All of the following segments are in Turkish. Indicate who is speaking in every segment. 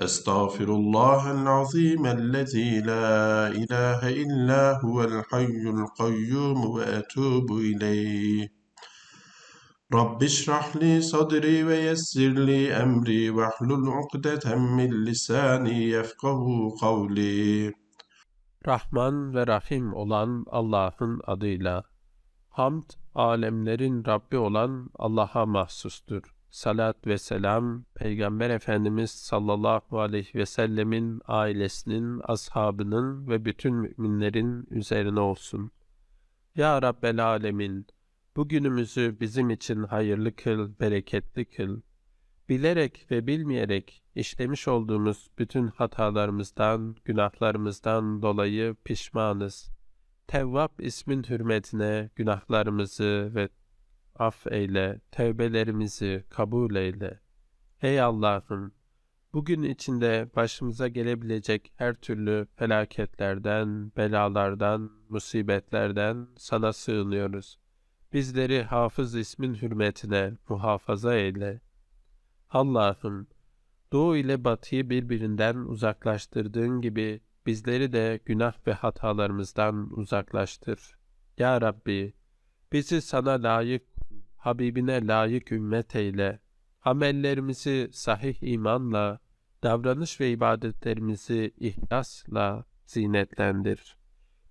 Speaker 1: أستغفر الله العظيم الذي لا إله إلا هو الحي القيوم وأتوب إليه رب اشرح لي صدري ويسر لي أمري واحلل عقدة من لساني يفقه قولي
Speaker 2: Rahman ve Rahim olan Allah'ın adıyla. Hamd, alemlerin Rabbi olan Allah'a mahsustur. Salat ve selam, Peygamber Efendimiz sallallahu aleyhi ve sellemin ailesinin, ashabının ve bütün müminlerin üzerine olsun. Ya Rabbel Alemin, bugünümüzü bizim için hayırlı kıl, bereketli kıl. Bilerek ve bilmeyerek işlemiş olduğumuz bütün hatalarımızdan, günahlarımızdan dolayı pişmanız. Tevvap ismin hürmetine günahlarımızı ve af eyle, tevbelerimizi kabul eyle. Ey Allah'ım, bugün içinde başımıza gelebilecek her türlü felaketlerden, belalardan, musibetlerden sana sığınıyoruz. Bizleri hafız ismin hürmetine muhafaza eyle. Allah'ım, doğu ile batıyı birbirinden uzaklaştırdığın gibi bizleri de günah ve hatalarımızdan uzaklaştır. Ya Rabbi, bizi sana layık, Habibine layık ümmet eyle. Amellerimizi sahih imanla, davranış ve ibadetlerimizi ihlasla zinetlendir.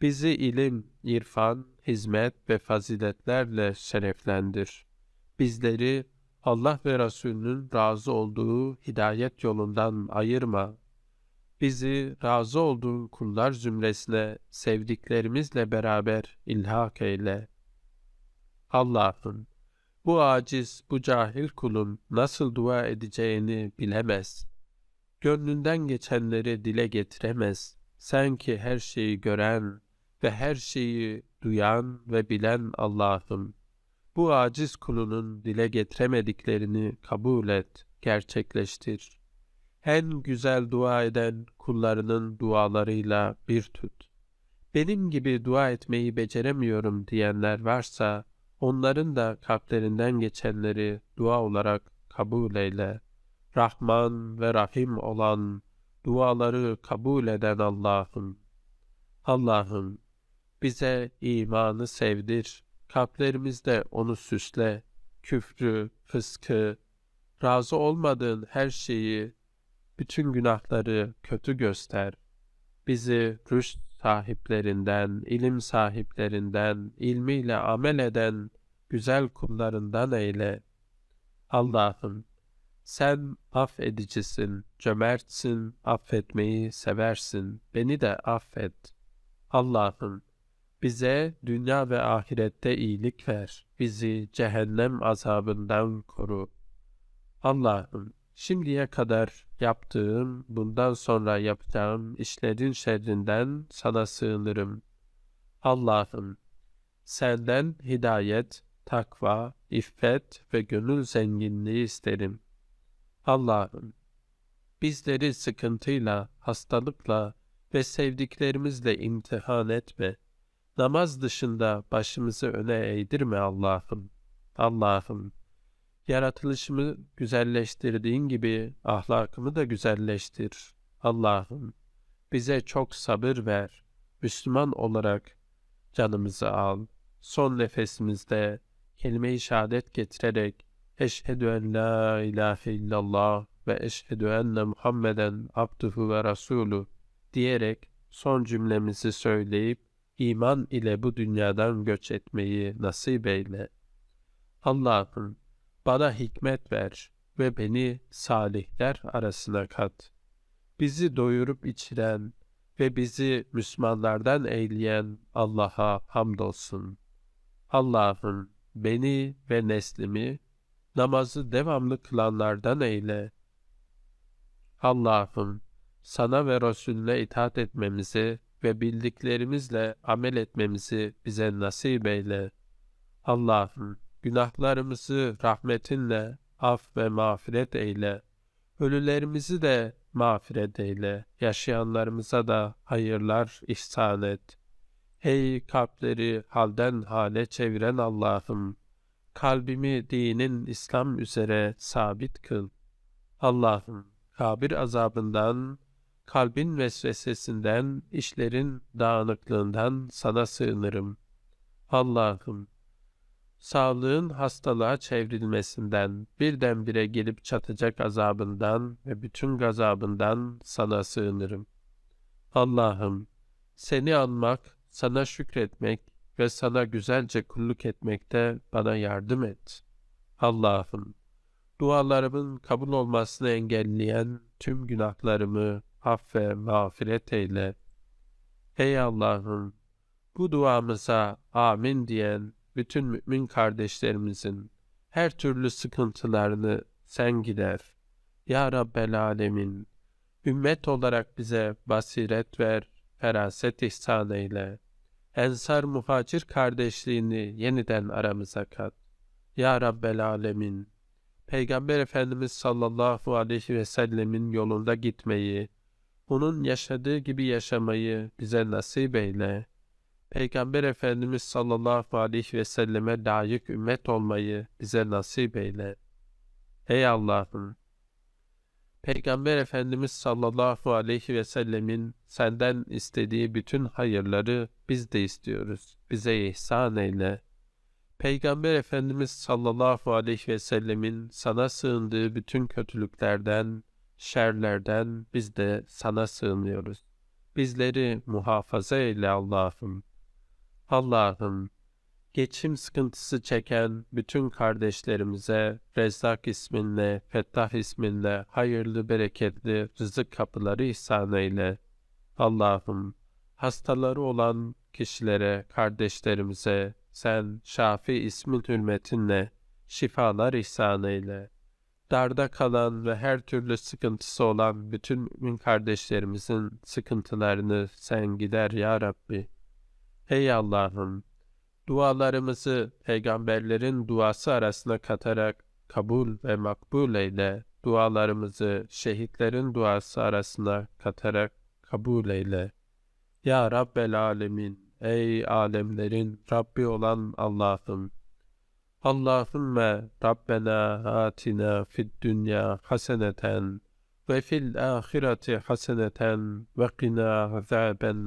Speaker 2: Bizi ilim, irfan, hizmet ve faziletlerle şereflendir. Bizleri Allah ve Resulünün razı olduğu hidayet yolundan ayırma. Bizi razı olduğun kullar zümresine sevdiklerimizle beraber ilhak eyle. Allah'ım, bu aciz, bu cahil kulun nasıl dua edeceğini bilemez. Gönlünden geçenleri dile getiremez. Sen ki her şeyi gören ve her şeyi duyan ve bilen Allah'ım. Bu aciz kulunun dile getiremediklerini kabul et, gerçekleştir. En güzel dua eden kullarının dualarıyla bir tut. Benim gibi dua etmeyi beceremiyorum diyenler varsa, onların da kalplerinden geçenleri dua olarak kabul eyle. Rahman ve Rahim olan, duaları kabul eden Allah'ım. Allah'ım, bize imanı sevdir, kalplerimizde onu süsle, küfrü, fıskı, razı olmadığın her şeyi, bütün günahları kötü göster. Bizi rüşt sahiplerinden, ilim sahiplerinden, ilmiyle amel eden güzel kullarından eyle. Allah'ım, sen affedicisin, cömertsin, affetmeyi seversin, beni de affet. Allah'ım, bize dünya ve ahirette iyilik ver. Bizi cehennem azabından koru. Allah'ım şimdiye kadar yaptığım, bundan sonra yapacağım işlerin şerrinden sana sığınırım. Allah'ım senden hidayet, takva, iffet ve gönül zenginliği isterim. Allah'ım bizleri sıkıntıyla, hastalıkla ve sevdiklerimizle imtihan etme.'' Namaz dışında başımızı öne eğdirme Allah'ım. Allah'ım, yaratılışımı güzelleştirdiğin gibi ahlakımı da güzelleştir. Allah'ım, bize çok sabır ver. Müslüman olarak canımızı al. Son nefesimizde kelime-i şehadet getirerek Eşhedü en la ilahe illallah ve eşhedü enne Muhammeden abduhu ve rasulü diyerek son cümlemizi söyleyip iman ile bu dünyadan göç etmeyi nasip eyle. Allah'ım bana hikmet ver ve beni salihler arasına kat. Bizi doyurup içiren ve bizi Müslümanlardan eyleyen Allah'a hamdolsun. Allah'ım beni ve neslimi namazı devamlı kılanlardan eyle. Allah'ım sana ve Resulüne itaat etmemizi ve bildiklerimizle amel etmemizi bize nasip eyle. Allah'ım günahlarımızı rahmetinle af ve mağfiret eyle. Ölülerimizi de mağfiret eyle. Yaşayanlarımıza da hayırlar ihsan et. Ey kalpleri halden hale çeviren Allah'ım! Kalbimi dinin İslam üzere sabit kıl. Allah'ım kabir azabından, kalbin vesvesesinden, işlerin dağınıklığından sana sığınırım. Allah'ım sağlığın hastalığa çevrilmesinden, birdenbire gelip çatacak azabından ve bütün gazabından sana sığınırım. Allah'ım, seni anmak, sana şükretmek ve sana güzelce kulluk etmekte bana yardım et. Allah'ım, dualarımın kabul olmasını engelleyen tüm günahlarımı affe mağfiret eyle. Ey Allah'ım, bu duamıza amin diyen bütün mümin kardeşlerimizin her türlü sıkıntılarını sen gider. Ya Rabbel Alemin, ümmet olarak bize basiret ver, feraset ihsan eyle. Ensar muhacir kardeşliğini yeniden aramıza kat. Ya Rabbel Alemin, Peygamber Efendimiz sallallahu aleyhi ve sellemin yolunda gitmeyi, onun yaşadığı gibi yaşamayı bize nasip eyle. Peygamber Efendimiz sallallahu aleyhi ve selleme layık ümmet olmayı bize nasip eyle. Ey Allah'ım! Peygamber Efendimiz sallallahu aleyhi ve sellemin senden istediği bütün hayırları biz de istiyoruz. Bize ihsan eyle. Peygamber Efendimiz sallallahu aleyhi ve sellemin sana sığındığı bütün kötülüklerden, şerlerden biz de sana sığınıyoruz. Bizleri muhafaza eyle Allah'ım. Allah'ım, geçim sıkıntısı çeken bütün kardeşlerimize Rezzak isminle, Fettah isminle hayırlı bereketli rızık kapıları ihsan eyle. Allah'ım, hastaları olan kişilere, kardeşlerimize sen Şafi ismin hürmetinle şifalar ihsan eyle. Darda kalan ve her türlü sıkıntısı olan bütün mümin kardeşlerimizin sıkıntılarını sen gider ya Rabbi. Ey Allah'ım, dualarımızı peygamberlerin duası arasına katarak kabul ve makbul eyle. Dualarımızı şehitlerin duası arasına katarak kabul eyle. Ya Rabbel Alemin, ey alemlerin Rabbi olan Allah'ım, Allahümme Rabbena atina fid dünya haseneten ve fil ahireti haseneten ve qina azaben